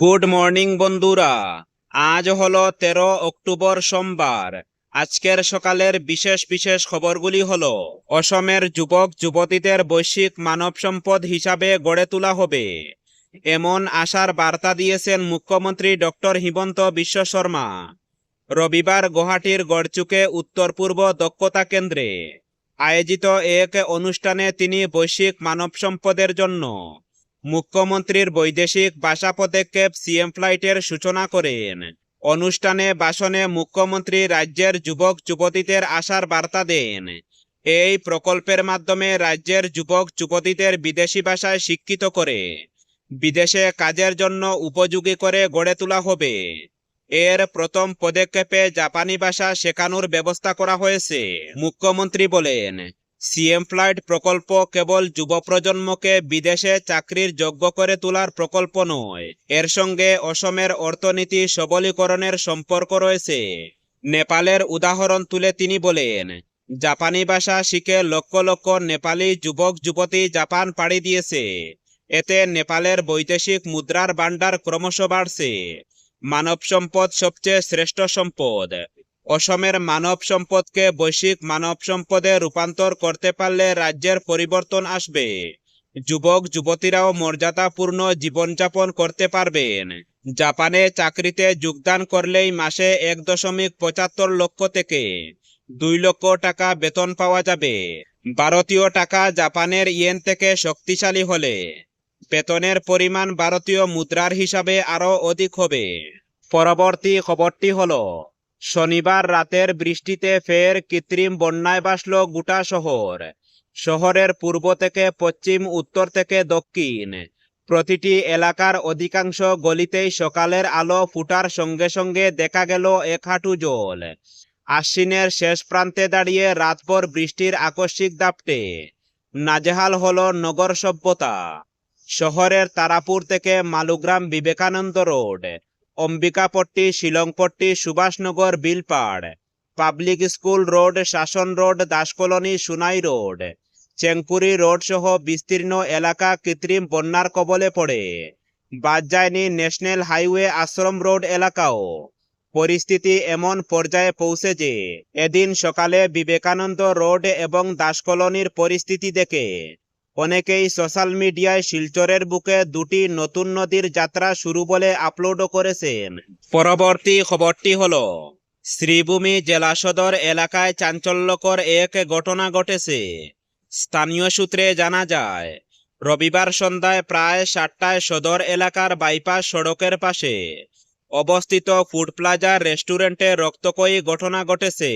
Good morning বন্ধুরা। আজ হলো তেরো অক্টোবর সোমবার। আজকের সকালের বিশেষ বিশেষ খবরগুলি হলো, অসমের যুবক, যুবতীদের বৈশ্বিক মানব সম্পদ হিসাবে গড়ে তোলা হবে। এমন আশার বার্তা দিয়েছেন মুখ্যমন্ত্রী ডক্টর হিমন্ত বিশ্ব শর্মা। রবিবার গুয়াহাটির গড়চুকে উত্তর পূর্ব দক্ষতা কেন্দ্রে আয়োজিত এক অনুষ্ঠানে তিনি বৈশ্বিক মানব সম্পদের জন্য মুখ্যমন্ত্রীর বৈদেশিক ভাষা পদক্ষেপ সিএম ফ্লাইটের সূচনা করেন। অনুষ্ঠানে ভাষণে মুখ্যমন্ত্রী রাজ্যের যুবক যুবতীদের আশার বার্তা দেন। এই প্রকল্পের মাধ্যমে রাজ্যের যুবক যুবতীদের বিদেশি ভাষায় শিক্ষিত করে, বিদেশে কাজের জন্য উপযোগী করে গড়ে তোলা হবে। এর প্রথম পদক্ষেপে জাপানি ভাষা শেখানোর ব্যবস্থা করা হয়েছে, মুখ্যমন্ত্রী বলেন। সিএম ফ্লাইট প্রকল্প কেবল যুব প্রজন্মকে বিদেশে চাকরির যোগ্য করে তোলার প্রকল্প নয়। এর সঙ্গে অসমের অর্থনীতি সবলীকরণের সম্পর্ক রয়েছে। নেপালের উদাহরণ তুলে তিনি বলেন, জাপানি ভাষা শিখে লক্ষ লক্ষ নেপালি যুবক যুবতী জাপান পাড়ি দিয়েছে। এতে নেপালের বৈদেশিক মুদ্রার ভাণ্ডার ক্রমশ বাড়ছে। মানব সম্পদ সবচেয়ে শ্রেষ্ঠ সম্পদ। অসমের মানব সম্পদকে বৈশ্বিক মানব সম্পদে রূপান্তর করতে পারলে রাজ্যের পরিবর্তন আসবে। যুবক, যুবতীরাও মর্যাদাপূর্ণ জীবনযাপন করতে পারবেন। জাপানে চাকরিতে যোগদান করলেই মাসে এক দশমিক পঁচাত্তর লক্ষ থেকে দুই লক্ষ টাকা বেতন পাওয়া যাবে। ভারতীয় টাকা জাপানের ইয়েন থেকে শক্তিশালী হলে বেতনের পরিমাণ ভারতীয় মুদ্রার হিসাবে আরও অধিক হবে। পরবর্তী খবরটি হলো শনিবার রাতের বৃষ্টিতে ফের কৃত্রিম বন্যায় বাসল গোটা শহর। শহরের পূর্ব থেকে পশ্চিম, উত্তর থেকে দক্ষিণ। প্রতিটি এলাকার অধিকাংশ গলিতেই সকালের আলো ফুটার সঙ্গে সঙ্গে দেখা গেল এক হাঁটু জল। আশ্বিনের শেষ প্রান্তে দাঁড়িয়ে রাতভর বৃষ্টির আকস্মিক দাপটে। নাজেহাল হল নগর সভ্যতা। শহরের তারাপুর থেকে Malugram Vivekananda road. Ambikapatti, Shillongpatti, Subhashnagar, Bilpar. Public school road, Shason road Das colony Sunai road. Chengpuri road সহ বিস্তীর্ণ এলাকা কৃত্রিম বন্যার কবলে পড়ে। বাদ যায়নি ন্যাশনাল হাইওয়ে আশ্রম রোড এলাকাও। পরিস্থিতি এমন পর্যায়ে পৌঁছে যে, এদিন সকালে বিবেকানন্দ রোড এবং দাসকলোনির পরিস্থিতি দেখে অনেকেই সোশ্যাল মিডিয়ায় শিলচরের বুকে দুটি নতুন নদীর যাত্রা শুরু বলে আপলোডও করেছেন। পরবর্তী খবরটি হল, শ্রীভূমি জেলা সদর এলাকায় চাঞ্চল্যকর এক ঘটনা ঘটেছে। স্থানীয় সূত্রে জানা যায়, রবিবার সন্ধ্যায় প্রায় সাতটায় সদর এলাকার বাইপাস সড়কের পাশে অবস্থিত ফুড প্লাজা রেস্টুরেন্টে রক্তকয়ী ঘটনা ঘটেছে।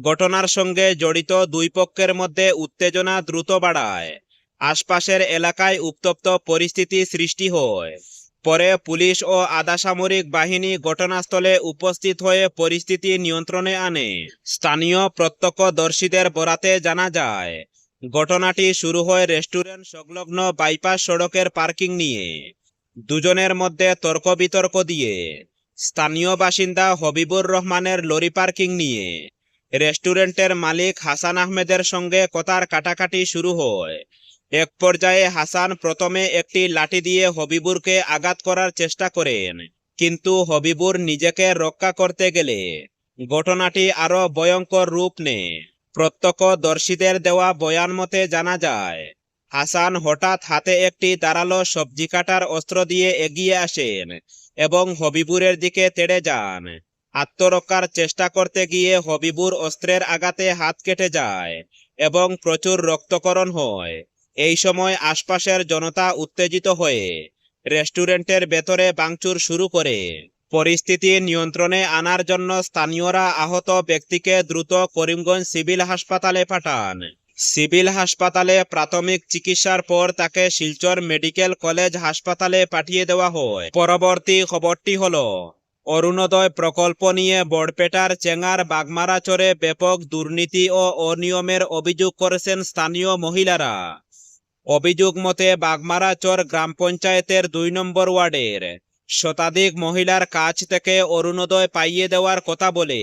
ঘটনার সঙ্গে জড়িত দুই পক্ষের মধ্যে উত্তেজনা দ্রুত বাড়ায়। আশপাশের এলাকায় উত্তপ্ত পরিস্থিতি সৃষ্টি হয়। পরে পুলিশ ও আধা সামরিক বাহিনী ঘটনাস্থলে উপস্থিত হয়ে পরিস্থিতি নিয়ন্ত্রণে আনে। স্থানীয় প্রত্যক্ষদর্শীদের বরাতে জানা যায়, ঘটনাটি শুরু হয় রেস্টুরেন্ট সংলগ্ন বাইপাস সড়কের পার্কিং নিয়ে। দুজনের মধ্যে তর্ক বিতর্ক দিয়ে স্থানীয় বাসিন্দা হবিবুর রহমানের লরি পার্কিং নিয়ে রেস্টুরেন্টের মালিক হাসান আহমেদের সঙ্গে কথার কাটাকাটি শুরু হয়। এক পর্যায়ে হাসান প্রথমে একটি লাঠি দিয়ে হবিবুরকে আঘাত করার চেষ্টা করেন। কিন্তু হবিবুর নিজেকে রক্ষা করতে গেলে ঘটনাটি আরও ভয়ঙ্কর রূপ নেয়। প্রত্যক্ষদর্শীদের দেওয়া বয়ান মতে জানা যায়, হাসান হঠাৎ হাতে একটি দাঁড়াল সবজি কাটার অস্ত্র দিয়ে এগিয়ে আসেন এবং হবিবুরের দিকে তেড়ে যান। আত্মরক্ষার চেষ্টা করতে গিয়ে হবিবুর অস্ত্রের আঘাতে হাত কেটে যায় এবং প্রচুর রক্তকরণ হয়। এই সময় আশপাশের জনতা উত্তেজিত হয়ে রেস্টুরেন্টের ভেতরে ভাঙচুর শুরু করে। পরিস্থিতি নিয়ন্ত্রণে আনার জন্য স্থানীয়রা আহত ব্যক্তিকে দ্রুত করিমগঞ্জ সিভিল হাসপাতালে পাঠান। সিভিল হাসপাতালে প্রাথমিক চিকিৎসার পর তাকে শিলচর মেডিকেল কলেজ হাসপাতালে পাঠিয়ে দেওয়া হয়। পরবর্তী খবরটি হল, অরুণোদয় প্রকল্প নিয়ে বড়পেটার চেঙ্গার বাগমারা চরে ব্যাপক দুর্নীতি ও অনিয়মের অভিযোগ করেছেন স্থানীয় মহিলারা। অভিযোগ মতে বাগমারা চর গ্রাম পঞ্চায়েতের দুই নম্বর ওয়ার্ডের। শতাধিক মহিলার কাছ থেকে অরুণোদয় পাইয়ে দেওয়ার কথা বলে।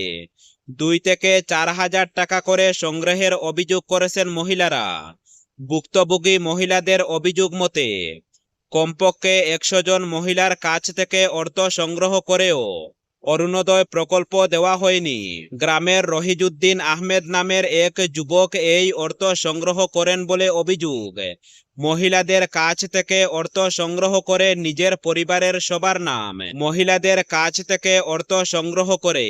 দুই থেকে চার হাজার টাকা করে সংগ্রহের অভিযোগ করেছেন মহিলারা। ভুক্তভোগী মহিলাদের অভিযোগ মতে, কমপক্ষে একশো জন মহিলার কাছ থেকে অর্থ সংগ্রহ করেও অরুণোদয় প্রকল্প দেওয়া হয়নি। গ্রামের রহিজুদ্দিন আহমেদ নামের এক যুবক এই অর্থ সংগ্রহ করেন বলে অভিযোগ। মহিলাদের কাছ থেকে অর্থ সংগ্রহ করে নিজের পরিবারের সবার নাম। মহিলাদের কাছ থেকে অর্থ সংগ্রহ করে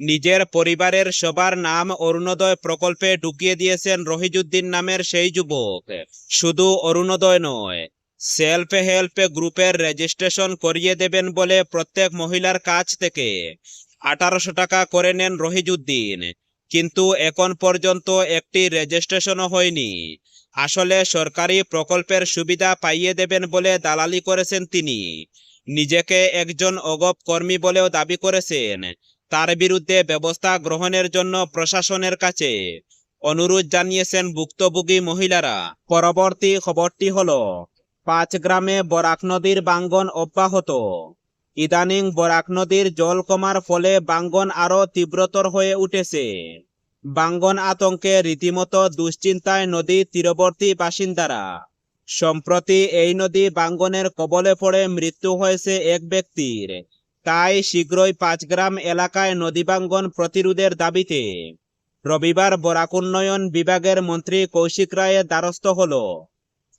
নিজের পরিবারের সবার নাম অরুণোদয় প্রকল্পে ঢুকিয়ে দিয়েছেন রহিজুদ্দিন নামের সেই যুবক। শুধু অরুণোদয় নয় সেলফ হেল্প গ্রুপের রেজিস্ট্রেশন করিয়ে দেবেন বলে প্রত্যেক মহিলার কাছ থেকে। আঠারোশো টাকা করে নেন রহিজুদ্দিন। কিন্তু এখন পর্যন্ত একটি রেজিস্ট্রেশনও হয়নি। আসলে সরকারি প্রকল্পের সুবিধা পাইয়ে দেবেন বলে দালালি করেছেন তিনি। নিজেকে একজন অগপ কর্মী বলেও দাবি করেছেন। তার বিরুদ্ধে ব্যবস্থা গ্রহণের জন্য প্রশাসনের কাছে অনুরোধ জানিয়েছেন ভুক্তভোগী মহিলারা। পরবর্তী খবরটি হলো পাঁচ গ্রামে বরাক নদীর বাঙ্গন অব্যাহত। ইদানিং বরাক নদীর জল কমার ফলে বাঙ্গন আরও তীব্রতর হয়ে উঠেছে। বাঙ্গন আতঙ্কে রীতিমতো দুশ্চিন্তায় নদী তীরবর্তী বাসিন্দারা। সম্প্রতি এই নদী বাঙ্গনের কবলে পড়ে মৃত্যু হয়েছে এক ব্যক্তির। তাই শীঘ্রই পাঁচগ্রাম এলাকায় নদী বাঙ্গন প্রতিরোধের দাবিতে। রবিবার বরাক উন্নয়ন বিভাগের মন্ত্রী কৌশিক রায়ের দ্বারস্থ হল।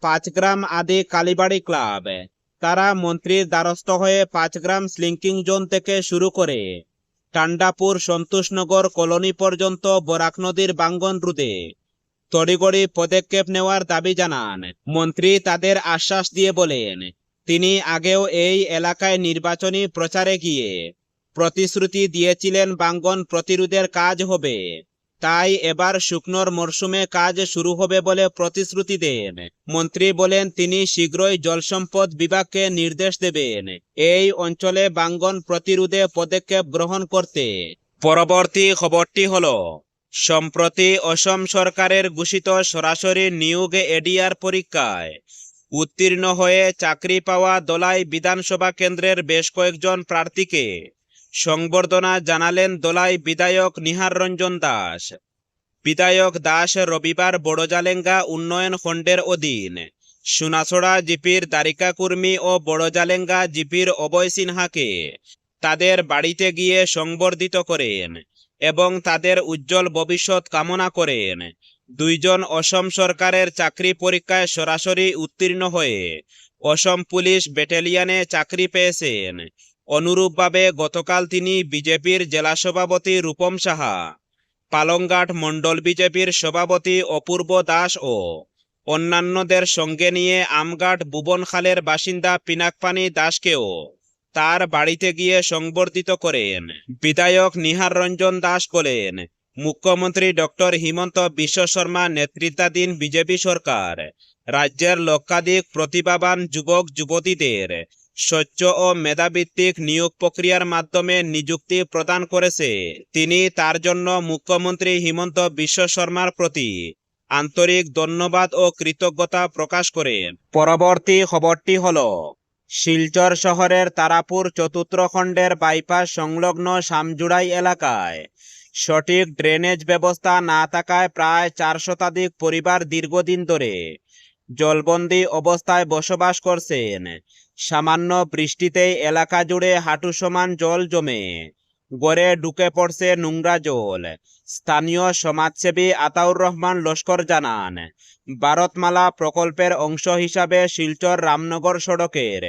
পাঁচগ্রাম আদি কালীবাড়ি ক্লাব। তারা মন্ত্রীর দ্বারস্থ হয়ে পাঁচগ্রাম স্লিঙ্কিং জোন থেকে শুরু করে। টান্ডাপুর সন্তোষনগর কলোনি পর্যন্ত বরাক নদীর বাঙ্গন রুদে। তড়িগড়ি পদক্ষেপ নেওয়ার দাবি জানান। মন্ত্রী তাদের আশ্বাস দিয়ে বলেন, তিনি আগেও এই এলাকায় নির্বাচনী প্রচারে গিয়ে প্রতিশ্রুতি দিয়েছিলেন বাঙ্গন প্রতিরোধের কাজ হবে। তাই এবার শুকনোর মরশুমে কাজ শুরু হবে বলে প্রতিশ্রুতি দেন। মন্ত্রী বলেন, তিনি শীঘ্রই জলসম্পদ বিভাগকে নির্দেশ দেবেন। এই অঞ্চলে বাঙ্গন প্রতিরোধে পদক্ষেপ গ্রহণ করতে। পরবর্তী খবরটি হলো, সম্প্রতি অসম সরকারের ঘোষিত সরাসরি নিয়োগ এডিআর পরীক্ষায় উত্তীর্ণ হয়ে চাকরি পাওয়া দলাই বিধানসভা কেন্দ্রের বেশ কয়েকজন প্রার্থীকে সংবর্ধনা জানালেন দোলাই বিধায়ক নিহার রঞ্জন দাস। বিধায়ক দাস রবিবার বড়জালেঙ্গা উন্নয়ন খণ্ডের অধীন সোনাছড়া জিপির কুর্মী ও বড়জালেঙ্গা জিপির অবয় সিনহাকে তাদের বাড়িতে গিয়ে সংবর্ধিত করেন এবং তাদের উজ্জ্বল ভবিষ্যৎ কামনা করেন। দুইজন অসম সরকারের চাকরি পরীক্ষায় সরাসরি উত্তীর্ণ হয়ে অসম পুলিশ ব্যাটালিয়নে চাকরি পেয়েছেন। অনুরূপভাবে গতকাল তিনি বিজেপির জেলা সভাপতি রূপম সাহা, পালংঘাট মণ্ডল বিজেপির সভাপতি অপূর্ব দাস ও অন্যান্যদের সঙ্গে নিয়ে আমঘাট ভুবনখালের বাসিন্দা পিনাকপানি দাসকেও তার বাড়িতে গিয়ে সংবর্ধিত করেন। বিধায়ক নিহার রঞ্জন দাস বলেন, মুখ্যমন্ত্রী ডক্টর হিমন্ত বিশ্ব শর্মা নেতৃত্বাধীন বিজেপি সরকার, রাজ্যের লক্ষাধিক প্রতিভাবান যুবক যুবতীদের স্বচ্ছ ও মেধাভিত্তিক নিয়োগ প্রক্রিয়ার মাধ্যমে নিযুক্তি প্রদান করেছে। তিনি তার জন্য মুখ্যমন্ত্রী হিমন্ত বিশ্ব শর্মার প্রতি আন্তরিক ধন্যবাদ ও কৃতজ্ঞতা প্রকাশ করে। পরবর্তী খবরটি হল, শিলচর শহরের তারাপুর চতুর্থ খণ্ডের বাইপাস সংলগ্ন সামজুড়াই এলাকায় সঠিক ড্রেনেজ ব্যবস্থা না থাকায় প্রায় চার শতাধিক পরিবার দীর্ঘদিন ধরে জলবন্দি অবস্থায় বসবাস করছেন। সামান্য বৃষ্টিতেই এলাকা জুড়ে হাঁটু সমান জল জমে। গড়ে ঢুকে পড়ছে নোংরা জল। স্থানীয় সমাজসেবী আতাউর রহমান লস্কর জানান, ভারতমালা প্রকল্পের অংশ হিসাবে শিলচর রামনগর সড়কের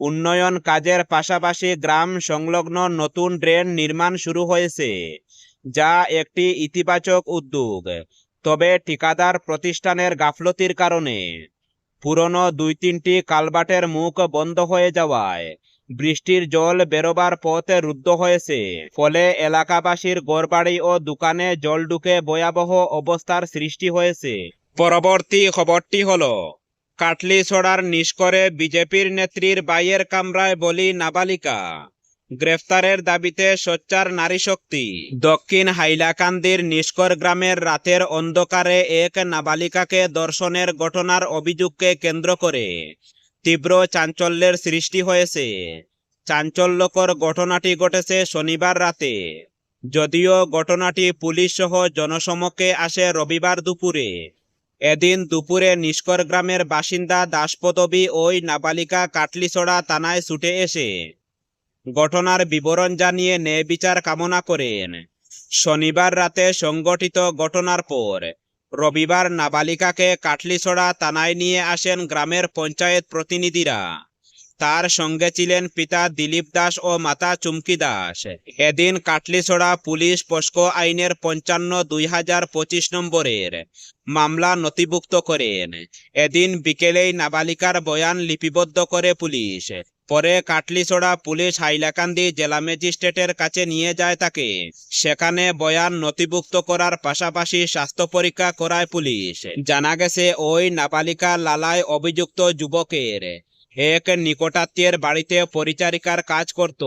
উন্নয়ন কাজের পাশাপাশি গ্রাম সংলগ্ন নতুন ড্রেন নির্মাণ শুরু হয়েছে, যা একটি ইতিবাচক উদ্যোগ। তবে ঠিকাদার প্রতিষ্ঠানের গাফলতির কারণে। পুরনো দুই তিনটি কালবাটের মুখ বন্ধ হয়ে যাওয়ায় বৃষ্টির জল বেরোবার পথে রুদ্ধ হয়েছে। ফলে এলাকাবাসীর গড়বাড়ি ও দোকানে জল ঢুকে ভয়াবহ অবস্থার সৃষ্টি হয়েছে। পরবর্তী খবরটি হল কাটলি ছড়ার নিষ্করে বিজেপির নেত্রীর বাইয়ের কামরায় বলি নাবালিকা। গ্রেফতারের দাবিতে সোচ্চার নারী শক্তি। দক্ষিণ হাইলাকান্দির নিষ্কর গ্রামের রাতের অন্ধকারে এক নাবালিকাকে দর্শনের ঘটনার অভিযোগকে কেন্দ্র করে তীব্র চাঞ্চল্যের সৃষ্টি হয়েছে। চাঞ্চল্যকর ঘটনাটি ঘটেছে শনিবার রাতে। যদিও ঘটনাটি পুলিশ সহ জনসমক্ষে আসে রবিবার দুপুরে। এদিন দুপুরে নিষ্কর গ্রামের বাসিন্দা দাসপদবী ওই নাবালিকা কাটলিছড়া থানায় ছুটে এসে ঘটনার বিবরণ জানিয়ে ন্যায় বিচার কামনা করেন। শনিবার রাতে সংগঠিত ঘটনার পর রবিবার নাবালিকাকে কাটলিছড়া থানায় নিয়ে আসেন গ্রামের পঞ্চায়েত প্রতিনিধিরা। তার সঙ্গে ছিলেন পিতা দিলীপ দাস ও মাতা চুমকি দাস। এদিন কাটলিছড়া পুলিশ পস্কো আইনের পঞ্চান্ন দুই হাজার পঁচিশ নম্বরের মামলা নথিভুক্ত করেন। এদিন বিকেলেই নাবালিকার বয়ান লিপিবদ্ধ করে পুলিশ। পরে কাটলিছড়া পুলিশ হাইলাকান্দি জেলা ম্যাজিস্ট্রেটের কাছে নিয়ে যায় তাকে। সেখানে বয়ান নথিভুক্ত করার পাশাপাশি স্বাস্থ্য পরীক্ষা করায় পুলিশ। জানা গেছে, ওই নাবালিকা লালায় অভিযুক্ত যুবকের এক নিকটাত্মীয়ের বাড়িতে পরিচারিকার কাজ করত।